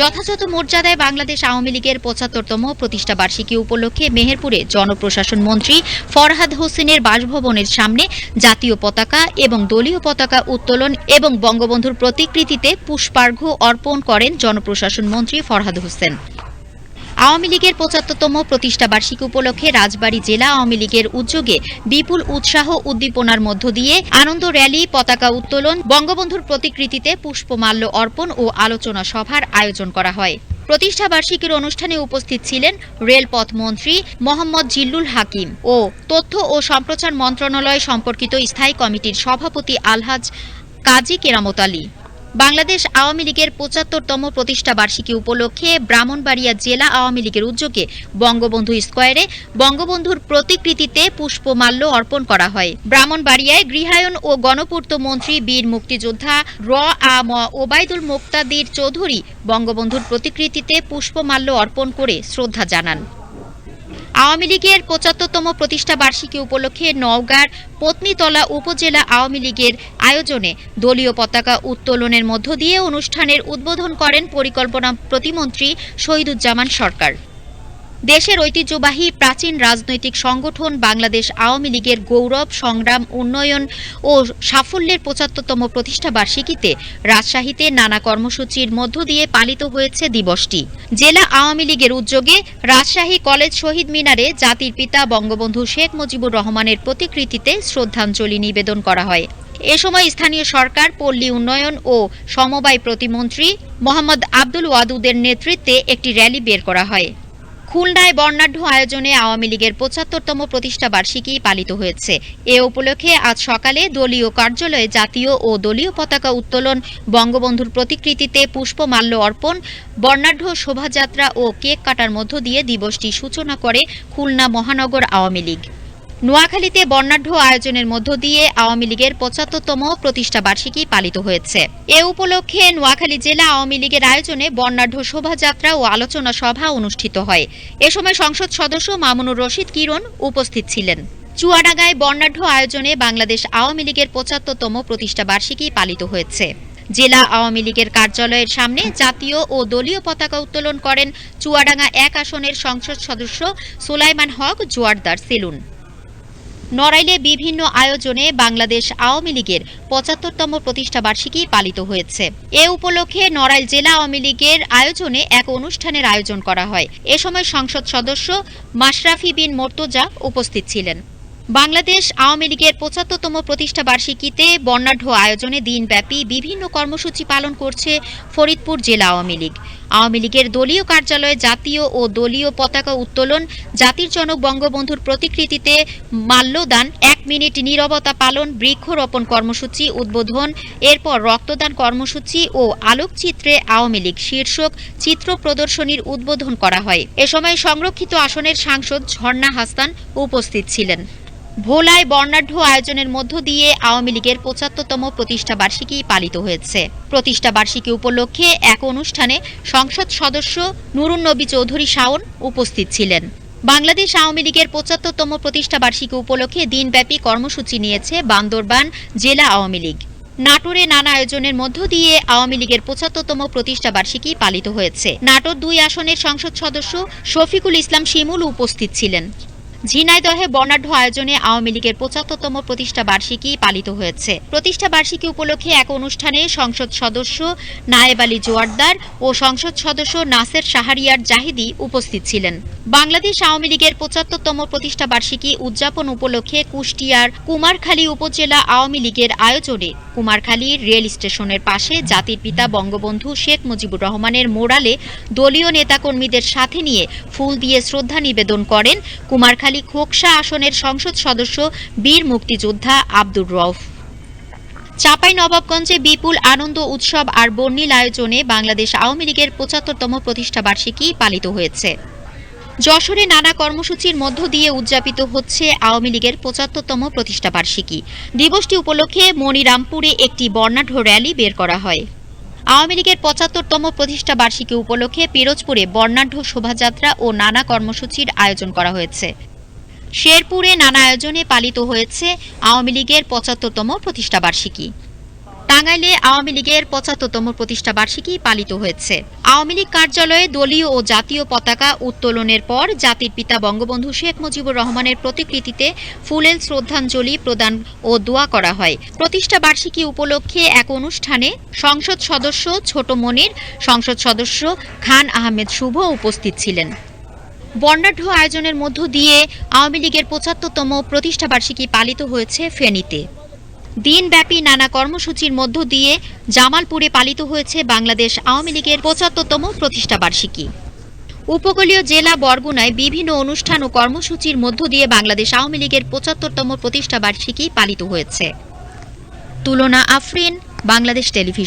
যথাযথ মর্যাদায় বাংলাদেশ আওয়ামী লীগের পঁচাত্তরতম প্রতিষ্ঠা বার্ষিকী উপলক্ষে মেহেরপুরে জনপ্রশাসন মন্ত্রী ফরহাদ হোসেনের বাসভবনের সামনে জাতীয় পতাকা এবং দলীয় পতাকা উত্তোলন এবং বঙ্গবন্ধুর প্রতিকৃতিতে পুষ্পার্ঘ্য অর্পণ করেন জনপ্রশাসন মন্ত্রী ফরহাদ হোসেন। আওয়ামী লীগের পঁচাত্তরতম প্রতিষ্ঠা বার্ষিকী উপলক্ষে রাজবাড়ী জেলা আওয়ামী লীগের উদ্যোগে বিপুল উৎসাহ উদ্দীপনার মধ্য দিয়ে আনন্দ র্যালি, পতাকা উত্তোলন, বঙ্গবন্ধুর প্রতিকৃতিতে পুষ্পমাল্য অর্পণ ও আলোচনা সভার আয়োজন করা হয়। প্রতিষ্ঠা বার্ষিকীর অনুষ্ঠানে উপস্থিত ছিলেন রেলপথ মন্ত্রী মোহাম্মদ জিল্লুল হাকিম ও তথ্য ও সম্প্রচার মন্ত্রণালয় সম্পর্কিত স্থায়ী কমিটির সভাপতি আলহাজ কাজী কেরামত আলী। বাংলাদেশ আওয়ামী লীগের পঁচাত্তরতম প্রতিষ্ঠা বার্ষিকী উপলক্ষে ব্রাহ্মণবাড়িয়া জেলা আওয়ামী লীগের উদ্যোগে বঙ্গবন্ধু স্কোয়ারে বঙ্গবন্ধুর প্রতিকৃতিতে পুষ্পমাল্য অর্পণ করা হয়। ব্রাহ্মণবাড়িয়ায় গৃহায়ন ও গণপূর্ত মন্ত্রী বীর মুক্তিযোদ্ধা র আ ম ওবায়দুল মোক্তাদির চৌধুরী বঙ্গবন্ধুর প্রতিকৃতিতে পুষ্পমাল্য অর্পণ করে শ্রদ্ধা জানান। আওয়ামী লীগের পঁচাত্তরতম প্রতিষ্ঠা বার্ষিকী উপলক্ষে নওগাঁর পত্নীতলা উপজেলা আওয়ামী লীগের আয়োজনে দলীয় পতাকা উত্তোলনের মধ্য দিয়ে অনুষ্ঠানের উদ্বোধন করেন পরিকল্পনা প্রতিমন্ত্রী শহীদুজ্জামান সরকার। দেশের ঐতিহ্যবাহী প্রাচীন রাজনৈতিক সংগঠন বাংলাদেশ আওয়ামী লীগের গৌরব, সংগ্রাম, উন্নয়ন ও সাফল্যের পঁচাত্তরতম প্রতিষ্ঠাবার্ষিকীতে রাজশাহীতে নানা কর্মসূচির মধ্য দিয়ে পালিত হয়েছে দিবসটি। জেলা আওয়ামী লীগের উদ্যোগে রাজশাহী কলেজ শহীদ মিনারে জাতির পিতা বঙ্গবন্ধু শেখ মুজিবুর রহমানের প্রতিকৃতিতে শ্রদ্ধাঞ্জলি নিবেদন করা হয়। এ সময় স্থানীয় সরকার, পল্লী উন্নয়ন ও সমবায় প্রতিমন্ত্রী মোহাম্মদ আব্দুল ওয়াদুদের নেতৃত্বে একটি র্যালি বের করা হয়। খুলনায় বর্ণাঢ্য আয়োজনে আওয়ামী লীগের পঁচাত্তরতম প্রতিষ্ঠা বার্ষিকী পালিত হয়েছে। এ উপলক্ষে আজ সকালে দলীয় কার্যালয়ে জাতীয় ও দলীয় পতাকা উত্তোলন, বঙ্গবন্ধুর প্রতিকৃতিতে পুষ্পমাল্য অর্পণ, বর্ণাঢ্য শোভাযাত্রা ও কেক কাটার মধ্য দিয়ে দিবসটি সূচনা করে খুলনা মহানগর আওয়ামী লীগ। নোয়াখালীতে বর্ণাঢ্য আয়োজনের মধ্য দিয়ে আওয়ামী লীগের পঁচাত্তরতম প্রতিষ্ঠা বার্ষিকী পালিত হয়েছে। এ উপলক্ষে নোয়াখালী জেলা আওয়ামী লীগের আয়োজনে বর্ণাঢ্য শোভাযাত্রা ও আলোচনা সভা অনুষ্ঠিত হয়। এ সময় সংসদ সদস্য মামুনুর রশিদ কিরণ উপস্থিত ছিলেন। চুয়াডাঙ্গায় বর্ণাঢ্য আয়োজনে বাংলাদেশ আওয়ামী লীগের পঁচাত্তরতম প্রতিষ্ঠা বার্ষিকী পালিত হয়েছে। জেলা আওয়ামী লীগের কার্যালয়ের সামনে জাতীয় ও দলীয় পতাকা উত্তোলন করেন চুয়াডাঙ্গা এক আসনের সংসদ সদস্য সুলাইমান হক জোয়ারদার সেলুন। নড়াইলে বিভিন্ন আয়োজনে বাংলাদেশ আওয়ামী লীগের পঁচাত্তরতম প্রতিষ্ঠা বার্ষিকী পালিত হয়েছে। এ উপলক্ষে নড়াইল জেলা আওয়ামী লীগের আয়োজনে এক অনুষ্ঠানের আয়োজন করা হয়। এ সময় সংসদ সদস্য মাশরাফি বিন মোর্তজা উপস্থিত ছিলেন। বাংলাদেশ আওয়ামী লীগের পঁচাত্তরতম প্রতিষ্ঠা বার্ষিকীতে বর্ণাঢ্য আয়োজনে দিনব্যাপী বিভিন্ন কর্মসূচি পালন করছে ফরিদপুর জেলা আওয়ামী লীগ। আওয়ামী লীগের দলীয় কার্যালয়ে জাতীয় ও দলীয় পতাকা উত্তোলন, জাতির জনক বঙ্গবন্ধুর প্রতিকৃতিতে মাল্যদান, এক মিনিট নীরবতা পালন, বৃক্ষরোপণ কর্মসূচি উদ্বোধন, এরপর রক্তদান কর্মসূচি ও আলোকচিত্রে আওয়ামী লীগ শীর্ষক চিত্র প্রদর্শনীর উদ্বোধন করা হয়। এ সময় সংরক্ষিত আসনের সাংসদ ঝর্ণা হাসান উপস্থিত ছিলেন। ভোলায় বর্ণাঢ্য আয়োজনের মধ্য দিয়ে আওয়ামী লীগের পঁচাত্তরতম প্রতিষ্ঠা বার্ষিকী পালিত হয়েছে। প্রতিষ্ঠা বার্ষিকী উপলক্ষে এক অনুষ্ঠানে সংসদ সদস্য নুরুন নবী চৌধুরী শাওন উপস্থিত ছিলেন। বাংলাদেশ আওয়ামী লীগের পঁচাত্তরতম প্রতিষ্ঠা বার্ষিকী উপলক্ষে দিনব্যাপী কর্মসূচি নিয়েছে বান্দরবান জেলা আওয়ামী লীগ। নাটোরে নানা আয়োজনের মধ্য দিয়ে আওয়ামী লীগের পঁচাত্তরতম প্রতিষ্ঠা বার্ষিকী পালিত হয়েছে। নাটোর দুই আসনের সংসদ সদস্য শফিকুল ইসলাম শিমুল উপস্থিত ছিলেন। ঝিনাইদহে বর্ণাঢ্য আয়োজনে আওয়ামী লীগের পঁচাত্তরতম প্রতিষ্ঠা বার্ষিকী পালিত হয়েছে। প্রতিষ্ঠা বার্ষিকী উপলক্ষে এক অনুষ্ঠানে সংসদ সদস্য নায়েব আলী জোয়ারদার ও সংসদ সদস্য নাসের শাহরিয়ার জাহিদি উপস্থিত ছিলেন। বাংলাদেশ আওয়ামী লীগের পঁচাত্তরতম প্রতিষ্ঠা বার্ষিকী উদযাপন উপলক্ষে কুষ্টিয়ার কুমারখালী উপজেলা আওয়ামী লীগের আয়োজনে কুমারখালী রেল স্টেশনের পাশে জাতির পিতা বঙ্গবন্ধু শেখ মুজিবুর রহমানের মোড়ালে দলীয় নেতাকর্মীদের সাথে নিয়ে ফুল দিয়ে শ্রদ্ধা নিবেদন করেন কুমারখালী খোকসা আসনের সংসদ সদস্য বীর মুক্তিযোদ্ধা আব্দুর রফ চাপাই নবাবগঞ্জে বিপুল আনন্দ উৎসব আর বর্ণিল আয়োজনে বাংলাদেশ আওয়ামী লীগের পঁচাত্তরতম প্রতিষ্ঠা বার্ষিকী পালিত হয়েছে। যশোরে নানা কর্মসূচির মধ্য দিয়ে উদযাপিত হচ্ছে আওয়ামী লীগের পঁচাত্তরতম প্রতিষ্ঠা বার্ষিকী। দিবসটি উপলক্ষে মনিরামপুরে একটি বর্ণাঢ্য র্যালি বের করা হয়। আওয়ামী লীগের পঁচাত্তরতম প্রতিষ্ঠা বার্ষিকী উপলক্ষে পিরোজপুরে বর্ণাঢ্য শোভাযাত্রা ও নানা কর্মসূচির আয়োজন করা হয়েছে। শেরপুরে নানা আয়োজনে পালিত হয়েছে আওয়ামী লীগের পঁচাত্তরতম প্রতিষ্ঠাবার্ষিকী টাঙ্গাইলে আওয়ামী লীগের পঁচাত্তরতম প্রতিষ্ঠাবার্ষিকী পালিত হয়েছে। আওয়ামী লীগ কার্যালয়ে দলীয় ও জাতীয় পতাকা উত্তোলনের পর জাতির পিতা বঙ্গবন্ধু শেখ মুজিবুর রহমানের প্রতিকৃতিতে ফুলেল শ্রদ্ধাঞ্জলি প্রদান ও দোয়া করা হয়। প্রতিষ্ঠা বার্ষিকী উপলক্ষে এক অনুষ্ঠানে সংসদ সদস্য ছোট মনির, সংসদ সদস্য খান আহমেদ শুভ উপস্থিত ছিলেন। বর্ণাঢ্য আয়োজনের মধ্য দিয়ে আওয়ামী লীগের পঁচাত্তরতম প্রতিষ্ঠা বার্ষিকী পালিত হয়েছে ফেনীতে। দিনব্যাপী নানা কর্মসূচির মধ্য দিয়ে জামালপুরে পালিত হয়েছে বাংলাদেশ আওয়ামী লীগের পঁচাত্তরতম প্রতিষ্ঠা বার্ষিকী। উপকূলীয় জেলা বরগুনায় বিভিন্ন অনুষ্ঠান ও কর্মসূচির মধ্য দিয়ে বাংলাদেশ আওয়ামী লীগের পঁচাত্তরতম প্রতিষ্ঠা বার্ষিকী পালিত হয়েছে। তুলনা আফরিন, বাংলাদেশ টেলিভিশন।